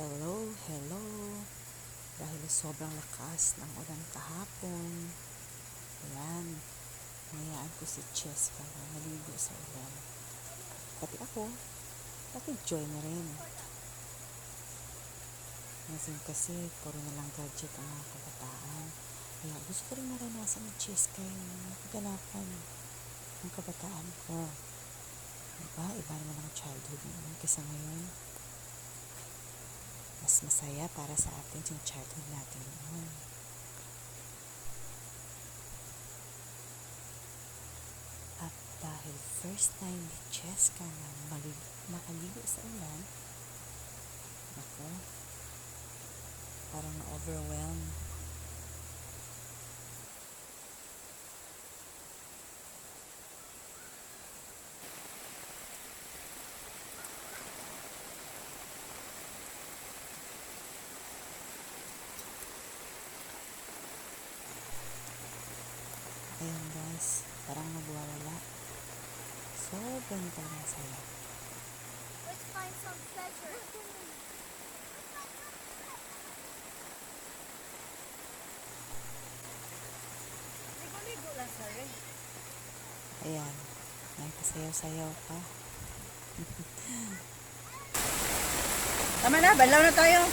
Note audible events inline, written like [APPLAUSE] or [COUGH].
Hello, hello. Dahil sobrang lakas ng ulan kahapon. Ayan. Nayaan ko si Cheska na maligo sa ulan. Pati ako, pati Joy na rin. Minsan kasi, puro na lang gadget ang mga kabataan. Kaya gusto ko rin maranasan ni Cheska yung kaganapan ng kabataan ko. Diba? Iba naman ang childhood noon kaysa ngayon mas masaya para sa atin yung childhood natin noon. At dahil first time ni Cheska na malig- makaligo sa ulan, ako, parang na-overwhelm. Ayun guys, parang nagwawala. Sobrang talagang saya. Let's find some treasure. Ligo-ligo lang, sorry. Ayan, may kasayaw-sayaw pa. [LAUGHS] Tama na, banlaw na tayo.